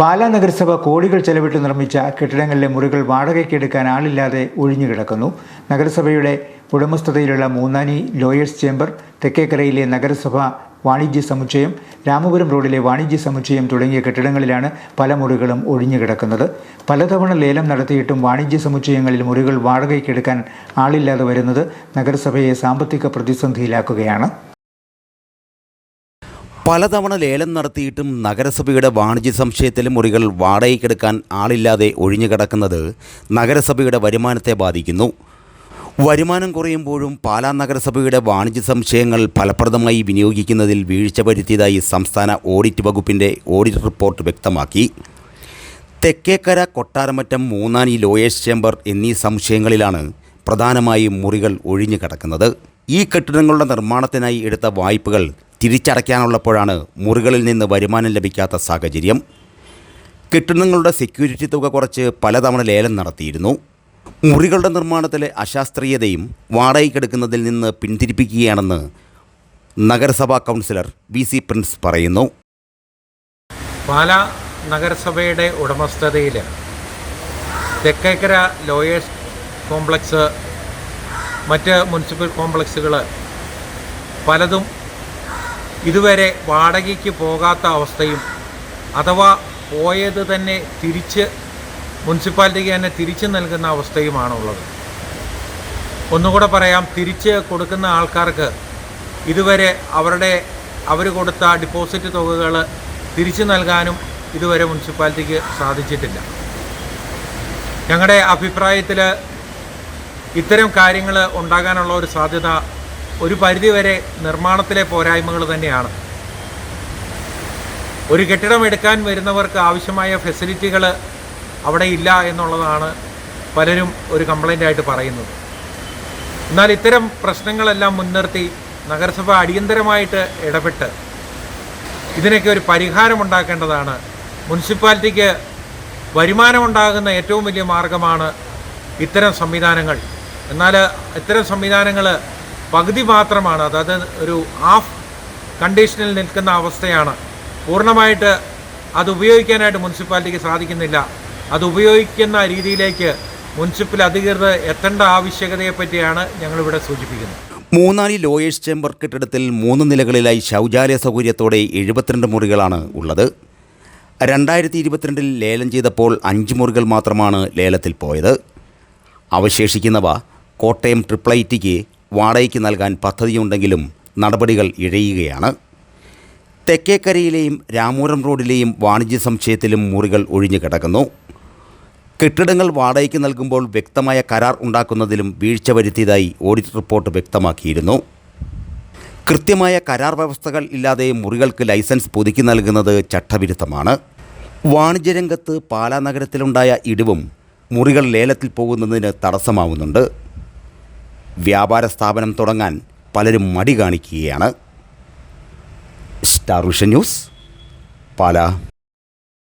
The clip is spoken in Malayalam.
പാലാ നഗരസഭ കോടികൾ ചെലവിട്ട് നിർമ്മിച്ച കെട്ടിടങ്ങളിലെ മുറികൾ വാടകയ്ക്ക് എടുക്കാൻ ആളില്ലാതെ ഒഴിഞ്ഞു കിടക്കുന്നു. നഗരസഭയുടെ ഉടമസ്ഥതയിലുള്ള മൂന്നാനി ലോയേഴ്സ് ചേംബർ തെക്കേക്കരയിലെ നഗരസഭ വാണിജ്യ സമുച്ചയം രാമപുരം റോഡിലെ വാണിജ്യ സമുച്ചയം തുടങ്ങിയ കെട്ടിടങ്ങളിലാണ് പല മുറികളും ഒഴിഞ്ഞു കിടക്കുന്നത്. പലതവണ ലേലം നടത്തിയിട്ടും വാണിജ്യ സമുച്ചയങ്ങളിൽ മുറികൾ വാടകയ്ക്കെടുക്കാൻ ആളില്ലാതെ വരുന്നത് നഗരസഭയെ സാമ്പത്തിക പ്രതിസന്ധിയിലാക്കുകയാണ്. പലതവണ ലേലം നടത്തിയിട്ടും നഗരസഭയുടെ വാണിജ്യ സംശയത്തിലെ മുറികൾ വാടകയ്ക്കെടുക്കാൻ ആളില്ലാതെ ഒഴിഞ്ഞു കിടക്കുന്നത് നഗരസഭയുടെ വരുമാനത്തെ ബാധിക്കുന്നു. വരുമാനം കുറയുമ്പോഴും പാലാ നഗരസഭയുടെ വാണിജ്യ സംശയങ്ങൾ ഫലപ്രദമായി വിനിയോഗിക്കുന്നതിൽ വീഴ്ച വരുത്തിയതായി സംസ്ഥാന ഓഡിറ്റ് വകുപ്പിന്റെ ഓഡിറ്റ് റിപ്പോർട്ട് വ്യക്തമാക്കി. തെക്കേക്കര കൊട്ടാരമറ്റം മൂന്നാനി ലോയേഴ്സ് ചേംബർ എന്നീ സംശയങ്ങളിലാണ് പ്രധാനമായും മുറികൾ ഒഴിഞ്ഞു കിടക്കുന്നത്. ഈ കെട്ടിടങ്ങളുടെ നിർമ്മാണത്തിനായി എടുത്ത വായ്പകൾ തിരിച്ചടയ്ക്കാനുള്ളപ്പോഴാണ് മുറികളിൽ നിന്ന് വരുമാനം ലഭിക്കാത്ത സാഹചര്യം. കെട്ടിടങ്ങളുടെ സെക്യൂരിറ്റി തുക കുറച്ച് പലതവണ ലേലം നടത്തിയിരുന്നു. മുറികളുടെ നിർമ്മാണത്തിലെ അശാസ്ത്രീയതയും വാടകയ്ക്കെടുക്കുന്നതിൽ നിന്ന് പിന്തിരിപ്പിക്കുകയാണെന്ന് നഗരസഭാ കൗൺസിലർ വി സി പ്രിൻസ് പറയുന്നു. പാല നഗരസഭയുടെ ഉടമസ്ഥതയിൽ തെക്കേക്കര ലോയേഴ്സ് കോംപ്ലക്സ് മറ്റ് മുനിസിപ്പൽ കോംപ്ലക്സുകൾ പലതും ഇതുവരെ വാടകയ്ക്ക് പോകാത്ത അവസ്ഥയും അഥവാ പോയത് തന്നെ തിരിച്ച് മുനിസിപ്പാലിറ്റിക്ക് തന്നെ തിരിച്ചു നൽകുന്ന അവസ്ഥയുമാണുള്ളത്. ഒന്നുകൂടെ പറയാം തിരിച്ച് കൊടുക്കുന്ന ആൾക്കാർക്ക് ഇതുവരെ അവരുടെ അവർ കൊടുത്ത ഡിപ്പോസിറ്റ് തുകകൾ തിരിച്ചു നൽകാനും ഇതുവരെ മുനിസിപ്പാലിറ്റിക്ക് സാധിച്ചിട്ടില്ല. ഞങ്ങളുടെ അഭിപ്രായത്തിൽ ഇത്തരം കാര്യങ്ങൾ ഉണ്ടാകാനുള്ള ഒരു സാധ്യത ഒരു പരിധിവരെ നിർമ്മാണത്തിലെ പോരായ്മകൾ തന്നെയാണ്. ഒരു കെട്ടിടം എടുക്കാൻ വരുന്നവർക്ക് ആവശ്യമായ ഫെസിലിറ്റികൾ അവിടെ ഇല്ല എന്നുള്ളതാണ് പലരും ഒരു കംപ്ലൈന്റായിട്ട് പറയുന്നത്. എന്നാൽ ഇത്തരം പ്രശ്നങ്ങളെല്ലാം മുൻനിർത്തി നഗരസഭ അടിയന്തരമായിട്ട് ഇടപെട്ട് ഇതിനൊക്കെ ഒരു പരിഹാരമുണ്ടാക്കേണ്ടതാണ്. മുനിസിപ്പാലിറ്റിക്ക് വരുമാനമുണ്ടാകുന്ന ഏറ്റവും വലിയ മാർഗമാണ് ഇത്തരം സംവിധാനങ്ങൾ. എന്നാൽ ഇത്തരം സംവിധാനങ്ങൾ പകുതി മാത്രമാണ് അതായത് ഒരു ഹാഫ് കണ്ടീഷനിൽ നിൽക്കുന്ന അവസ്ഥയാണ്. പൂർണമായിട്ട് അത് ഉപയോഗിക്കാനായിട്ട് മുനിസിപ്പാലിറ്റിക്ക് സാധിക്കുന്നില്ല. അത് ഉപയോഗിക്കുന്ന രീതിയിലേക്ക് മുനിസിപ്പൽ അധികൃതർ എത്തേണ്ട ആവശ്യകതയെപ്പറ്റിയാണ് ഞങ്ങളിവിടെ സൂചിപ്പിക്കുന്നത്. മൂന്നാലി ലോയേഴ്സ് ചേംബർ കെട്ടിടത്തിൽ മൂന്ന് നിലകളിലായി ശൗചാലയ സൗകര്യത്തോടെ എഴുപത്തിരണ്ട് മുറികളാണ് ഉള്ളത്. രണ്ടായിരത്തി ഇരുപത്തിരണ്ടിൽ ലേലം ചെയ്തപ്പോൾ അഞ്ച് മുറികൾ മാത്രമാണ് ലേലത്തിൽ പോയത്. അവശേഷിക്കുന്നവ കോട്ടയം ട്രിപ്പിൾ ഐ ടിക്ക് വാടകയ്ക്ക് നൽകാൻ പദ്ധതിയുണ്ടെങ്കിലും നടപടികൾ ഇഴയുകയാണ്. തെക്കേക്കരയിലെയും രാമൂരം റോഡിലെയും വാണിജ്യ സംശയത്തിലും മുറികൾ ഒഴിഞ്ഞു കിടക്കുന്നു. കെട്ടിടങ്ങൾ വാടകയ്ക്ക് നൽകുമ്പോൾ വ്യക്തമായ കരാർ ഉണ്ടാക്കുന്നതിലും വീഴ്ച വരുത്തിയതായി ഓഡിറ്റ് റിപ്പോർട്ട് വ്യക്തമാക്കിയിരുന്നു. കൃത്യമായ കരാർ വ്യവസ്ഥകൾ ഇല്ലാതെ മുറികൾക്ക് ലൈസൻസ് പുതുക്കി നൽകുന്നത് ചട്ടവിരുദ്ധമാണ്. വാണിജ്യരംഗത്ത് പാലാ നഗരത്തിലുണ്ടായ ഇടിവും മുറികൾ ലേലത്തിൽ പോകുന്നതിന് തടസ്സമാവുന്നുണ്ട്. വ്യാപാര സ്ഥാപനം തുടങ്ങാൻ പലരും മടി കാണിക്കുകയാണ്. Star Vision news Pala.